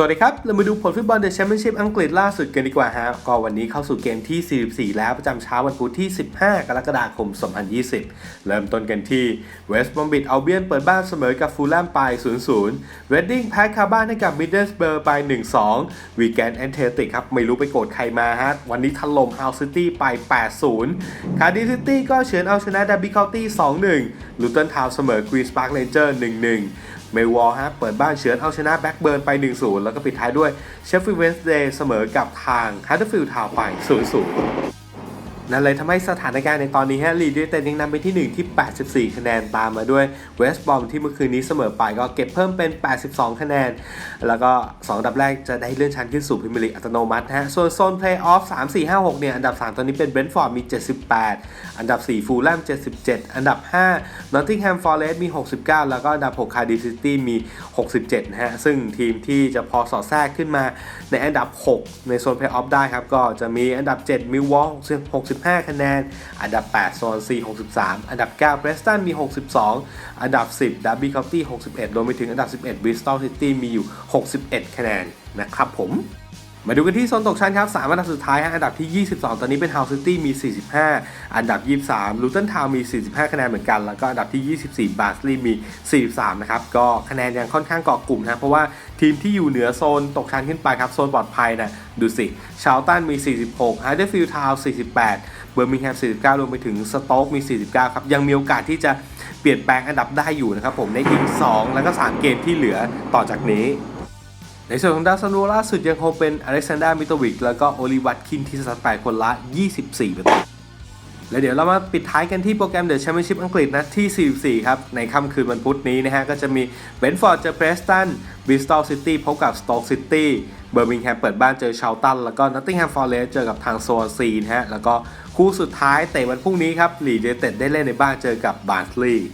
สวัสดีครับ เรามาดูผลฟุตบอลเดอะแชมเปี้ยนชิพอังกฤษล่าสุดกันดีกว่าฮะ ก็วันนี้เข้าสู่เกมที่ 44 แล้วประจำเช้าวันพุธที่ 15 กรกฎาคม 2020 เริ่มต้นกันที่เวสต์บอมบิดเอาเบียนเปิดบ้านเสมอกับฟูลแลมไป 0-0 เวดดิ้งแพ้คาบ้านให้กับมิดเดิลสเบอร์ไป 1-2 วีแกนแอนเทติกครับ ไม่รู้ไปโกรธใครมาฮะ วันนี้ถล่มฮาวซิตี้ไป 8-0 คาร์ดิซิตี้ก็เฉือนเอาชนะดับบิคาตี้ 2-1 ลูตันทาวเสมอกรีสปาร์คเรนเจอร์ 1-1 เมลวอลฮะเปิดบ้านเฉือนเอาชนะแบ็กเบิร์นไป 1-0 แล้วก็ปิดท้ายด้วยเชฟฟิลด์เวนส์เดย์เสมอกับทางฮัตเตอร์ฟิลด์ทาวไป 0-0นั่นเลยทำให้สถานการณ์ในตอนนี้ฮะลีดด้วยเต็นยังนำไปที่ 1 ที่ 84 คะแนนตามมาด้วยเวสต์บอมที่เมื่อคืนนี้เสมอไปก็เก็บเพิ่มเป็น 82 คะแนน แล้วก็ 2 อันดับแรกจะได้เลื่อนชั้นขึ้นสู่พรีเมียร์ลีกอัตโนมัติฮะส่วนโซนเพลย์ออฟ 3 4 5 6 เนี่ย อันดับ 3 ตอนนี้เป็นเบรนท์ฟอร์ดมี 78 อันดับ 4 ฟูลแลม77 อันดับ 5 นอตติงแฮมฟอร์เรสต์มี 69 แล้วก็อันดับ6คาร์ดิซิตี้มี 67 นะฮะ ซึ่งทีมที่จะพอสอดแทรกขึ้นมาในอันดับ 6 ในโซนเพลย์ออฟได้ครับ ก็จะมีอันดับ 7 มิลวอล65 คะแนน อันดับ 8 โซน C 63 อันดับ 9 เบรสตันมี 62 อันดับ 10 ดับบี้คอ u ตี้ 61 รวมไปถึงอันดับ 11บริสตอลซิตี้มีอยู่ 61 คะแนนนะครับผม มาดูกันที่โซนตกชั้นครับ3อันดับสุดท้ายฮะอันดับที่ 22 ตอนนี้เป็น House City มี 45 อันดับ 23 Luton Town มี 45 คะแนนเหมือนกัน แล้วก็อันดับที่ 24 Barnsley มี 43 นะครับ ก็คะแนนยังค่อนข้างเกาะกลุ่มนะเพราะว่าทีมที่อยู่เหนือโซนตกชั้นขึ้นไปครับ โซนปลอดภัยนะดูสิชาวตันมี 46 Huddersfield Town 48 เบอร์มิงแฮม 49 รวมไปถึงสโต๊กมี 49 ครับ ยังมีโอกาสที่จะเปลี่ยนแปลงอันดับได้อยู่นะครับผมในอีก 2 แล้วก็ 3 เกมที่เหลือต่อจากนี้ ในส่วนของดาวซันโวล่าสุดยังคงเป็นอเล็กซานดรามิโตวิกแล้วก็โอลิวัตคินที่สัดไปคนละ 24 ประตู แล้วเดี๋ยวเรามาปิดท้ายกันที่โปรแกรมเดอะแชมเปี้ยนชิพอังกฤษนัดที่ 44 ครับ ในค่ำคืนวันพุธนี้นะฮะ ก็จะมีเบนฟอร์ดเจอเพรสตันบิสตอลซิตี้พบกับสโต๊กซิตี้เบอร์มิงแฮมเปิดบ้านเจอชาวตัน แล้วก็นอตติงแฮมฟอร์เรสเจอกับทางโซนซีนะฮะแล้วก็คู่สุดท้ายเตะวันพรุ่งนี้ครับลีเดเต็ดได้เล่นในบ้านเจอกับบาร์สลีย์